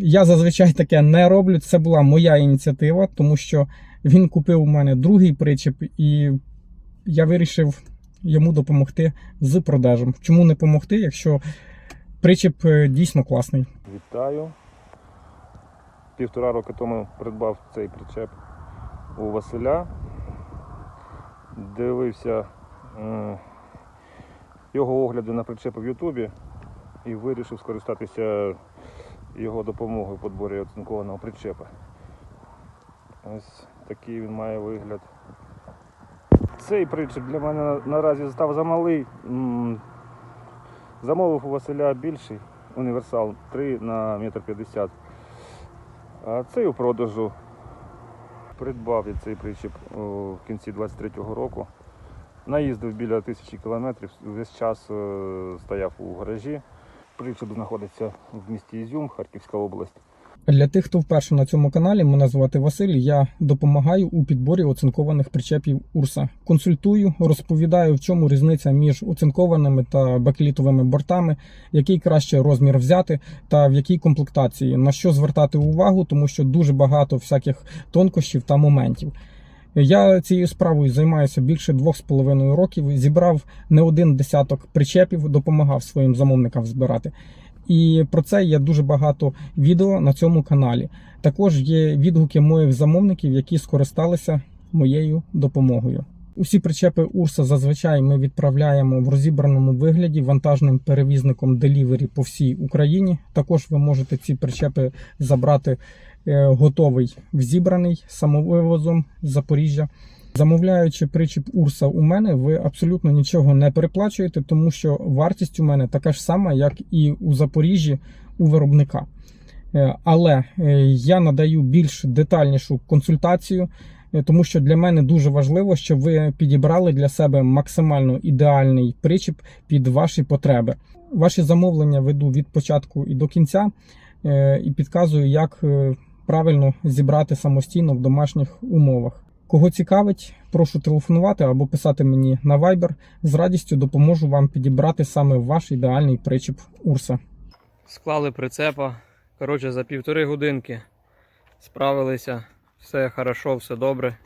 Я зазвичай таке не роблю. Це була моя ініціатива, тому що він купив у мене другий причеп, і я вирішив йому допомогти з продажем. Чому не допомогти, якщо причеп е, дійсно класний? Вітаю. Півтора роки тому придбав цей причеп у Василя. Дивився його огляди на причепи в Ютубі і вирішив скористатися його допомогою в підборі оцинкованого причепа. Ось такий він має вигляд. Цей причеп для мене наразі став замалий. Замовив у Василя більший універсал 3 на метр 50. А цей у продажу. Придбав я цей причіп в кінці 23-го року. Наїздив біля тисячі кілометрів, весь час е, стояв у гаражі. Причіп знаходиться в місті Ізюм, Харківська область. Для тих, хто вперше на цьому каналі, мене звати Василь. Я допомагаю у підборі оцинкованих причепів Урса. Консультую, розповідаю, в чому різниця між оцинкованими та бакелітовими бортами, який краще розмір взяти та в якій комплектації, на що звертати увагу, тому що дуже багато всяких тонкощів та моментів. Я цією справою займаюся більше двох з половиною років. Зібрав не один десяток причепів, допомагав своїм замовникам збирати. І про це є дуже багато відео на цьому каналі. Також є відгуки моїх замовників, які скористалися моєю допомогою. Усі причепи Урса зазвичай ми відправляємо в розібраному вигляді вантажним перевізником Delivery по всій Україні. Також ви можете ці причепи забрати е, готовий зібраний самовивозом з Запоріжжя. Замовляючи причіп Урса у мене, ви абсолютно нічого не переплачуєте, тому що вартість у мене така ж сама, як і у Запоріжжі у виробника. Е, Але е, я надаю більш детальнішу консультацію, тому що для мене дуже важливо, щоб ви підібрали для себе максимально ідеальний причіп під ваші потреби. Ваші замовлення веду від початку і до кінця е, і підказую, як е, правильно зібрати самостійно в домашніх умовах. Кого цікавить, прошу телефонувати або писати мені на Viber. З радістю допоможу вам підібрати саме ваш ідеальний причіп Урса. Склали прицепа. Коротше, за півтори годинки справилися. Все хорошо, все добре.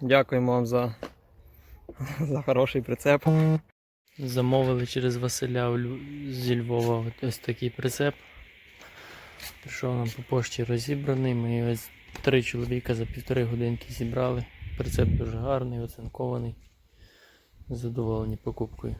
Дякуємо вам за, за хороший прицеп. Замовили через Василя зі Львова ось такий прицеп. Прийшов нам по пошті розібраний. Ми з- три чоловіка за півтори годинки зібрали. Прицеп дуже гарний, оцинкований. Задоволені покупкою.